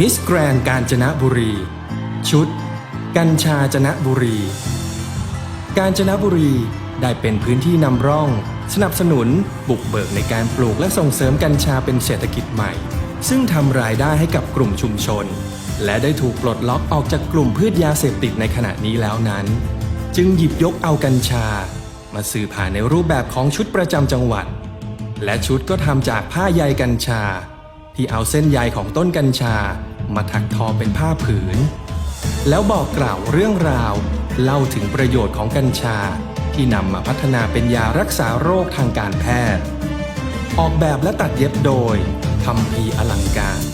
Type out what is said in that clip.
มิสแกรนกาญจนบุรี ชุด กัญชาจนบุรี กาญจนบุรีได้เป็นพื้นที่นำร่อง สนับสนุนบุกเบิกในการปลูกและส่งเสริมกัญชาเป็นเศรษฐกิจใหม่ ซึ่งทำรายได้ให้กับกลุ่มชุมชน และได้ถูกปลดล็อกออกจากกลุ่มพืชยาเสพติดในขณะนี้แล้วนั้น จึงหยิบยกเอากัญชา มาสื่อผ่านในรูปแบบของชุดประจำจังหวัด และชุดก็ทำจากผ้าใยกัญชา ที่เอาเส้นใยของต้นกัญชามาถักทอเป็นผ้าผืน แล้วบอกกล่าวเรื่องราว เล่าถึงประโยชน์ของกัญชา ที่นำมาพัฒนาเป็นยารักษาโรคทางการแพทย์ ออกแบบและตัดเย็บโดยคำพีอลังการ